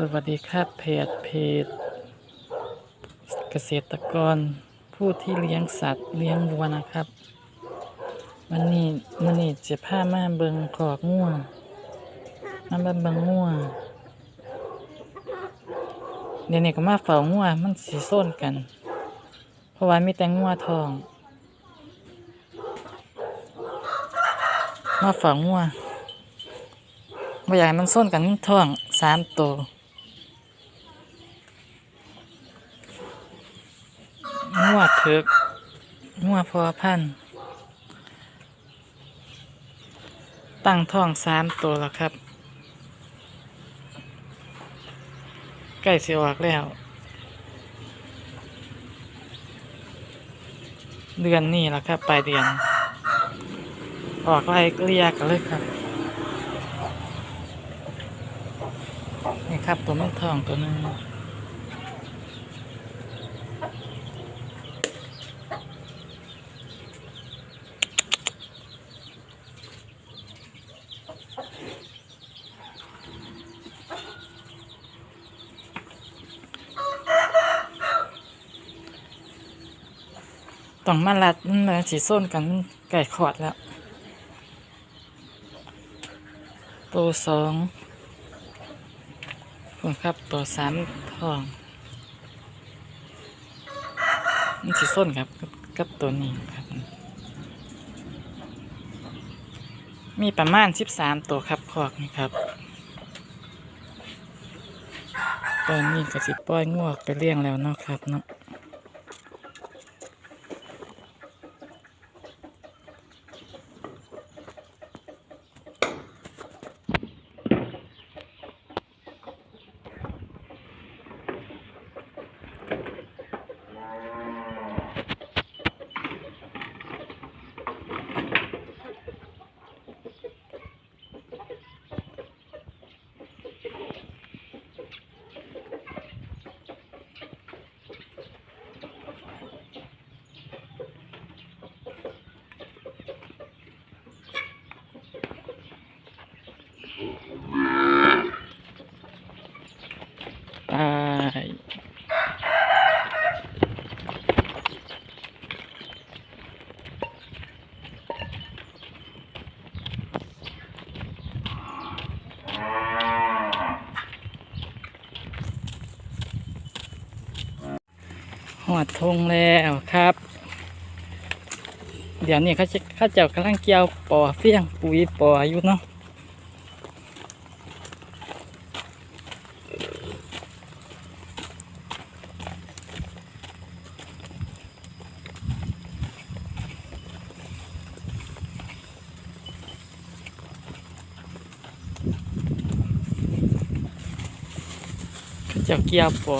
สวัสดีครับเพจเพจ เกษตรกรผู้ที่เลี้ยงสัตว์เลี้ยงวัวนะครับวันนี้วันนี้จะพามาเบิงขอกง่วมาเบิงเบิงง่วเดี๋ยวนี้ก็มาเฝ้าง่วมันสีส้นกัน เพราะว่ามีแต่ง่วทอง มาเฝ้าง่วบ่อยากให้มันส้นกันท้องสามตัว งัวเถิกงัวพอพัน ตั้งท้องสามตัวแล้วครับ ใกล้สิออกแล้ว เดือนนี้แล้วครับ ปลายเดือน ออกไล่เกลียกกันเลยครับ นี่ครับตัวมันทองตัวนึง ต้องมาลัดมันเลยสีส้นกันไก่ขอดแล้ว ตัวสองคุณครับตัวสามทองนี่สีส้นครับ กับตัวนี้ครับ มีประมาณสิบสามตัวครับคอกนี่ครับตอนนี้ก็สิปล่อยงวกไปเลี้ยงแล้วเนาะครับเนาะ ตายหอดทงแล้วครับ เดี๋ยวนี้เขาจะเขาเจ้ากำลังเกี่ยวปอเฟี้ยงปุ๋ยปออยู่เนาะ เขาเจ้าเกี่ยวปอ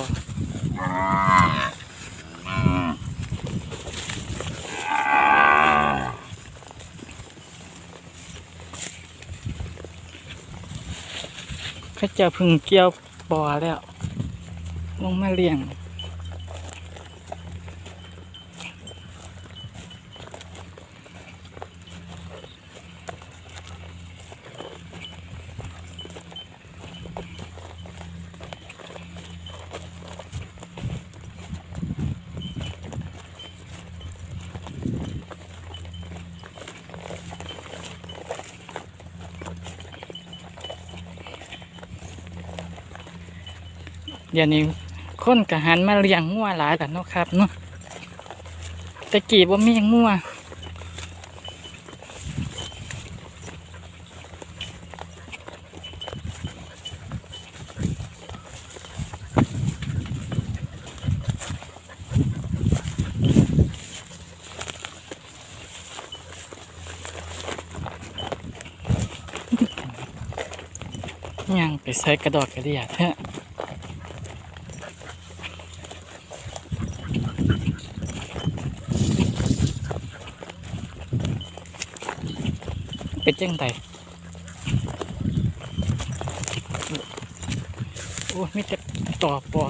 เขาจะพึ่งเกี่ยวปอแล้ว ลงมาเลี้ยง เดี๋ยวนี้คนกะหันมาเลี้ยงงัวหลายแล้วเนาะครับเนาะต่กี้บ่มีงัวยังไปใส่กระดอกกระเดียดฮะ เป็นจังไดโอ้มีแต่ต่อปอ